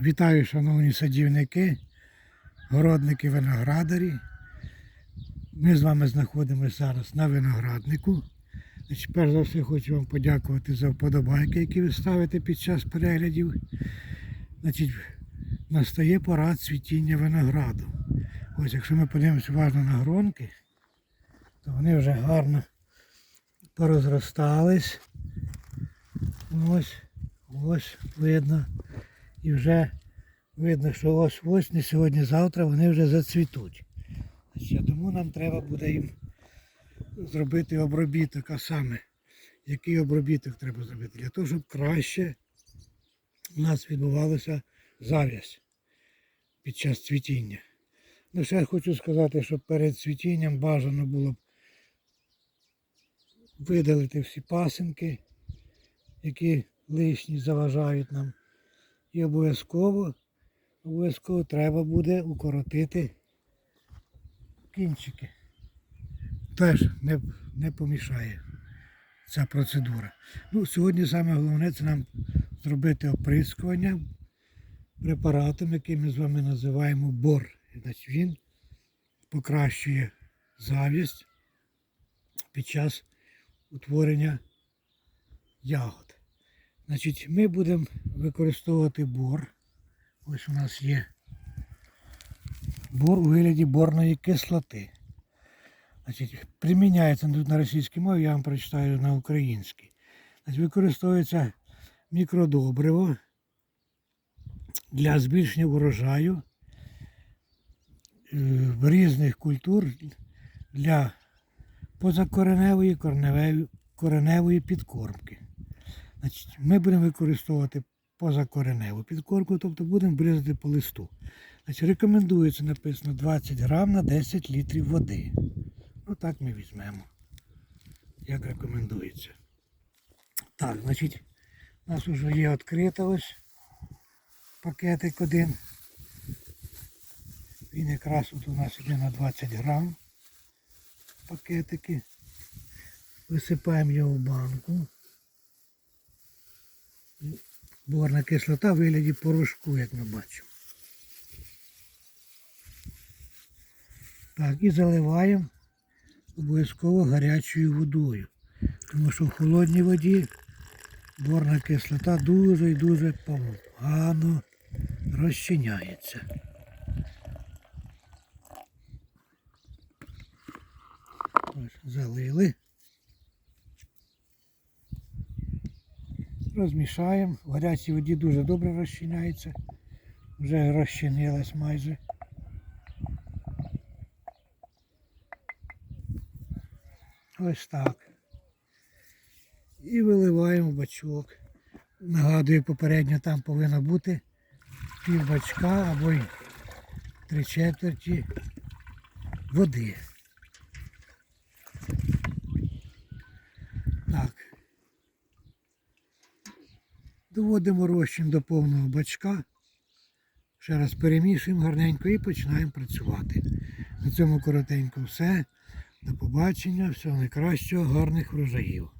Вітаю, шановні садівники, городники, виноградарі. Ми з вами знаходимося зараз на винограднику. Значить, перш за все хочу вам подякувати за вподобайки, які ви ставите під час переглядів. Значить, настає пора цвітіння винограду. Ось якщо ми подивимося уважно на гронки, то вони вже гарно порозростались. Ось, ось видно. І вже видно, що ось ось не сьогодні-завтра вони вже зацвітуть. Тому нам треба буде їм зробити обробіток, а саме, який обробіток треба зробити? Для того, щоб краще у нас відбувалася зав'язь під час цвітіння. Ну, ще хочу сказати, що перед цвітінням бажано було б видалити всі пасинки, які лишні заважають нам. І обов'язково, обов'язково треба буде укоротити кінчики. Теж не, не помішає ця процедура. Ну, сьогодні саме головне це нам зробити оприскування препаратом, який ми з вами називаємо бор. Значить, він покращує зав'язь під час утворення ягод. Значить, ми будемо використовувати бор. Ось у нас є бор у вигляді борної кислоти. Значить, приміняється тут на російській мові, я вам прочитаю на українській. Значить, використовується мікродобриво для збільшення урожаю е, різних культур для позакореневої кореневої, кореневої підкормки. Значить, ми будемо використовувати позакореневу підкормку, тобто будемо бризати по листу. Значить, рекомендується написано 20 грам на 10 літрів води. Ну так ми візьмемо, як рекомендується. Так, значить, у нас вже є відкрита ось пакетик один. Він якраз от у нас йде на 20 грам пакетики. Висипаємо його в банку. Борна кислота в вигляді порошку, як ми бачимо. Так, і заливаємо обов'язково гарячою водою. Тому що в холодній воді борна кислота дуже і дуже погано розчиняється. Ось, залили. Розмішаємо. В гарячій воді дуже добре розчиняється. Вже розчинилась майже. Ось так. І виливаємо бачок. Нагадую, попередньо там повинно бути пів бачка або три четверті води. Так. Доводимо розчин до повного бачка. Ще раз перемішуємо гарненько і починаємо працювати. На цьому коротенько все. До побачення, всього найкращого, гарних врожаїв.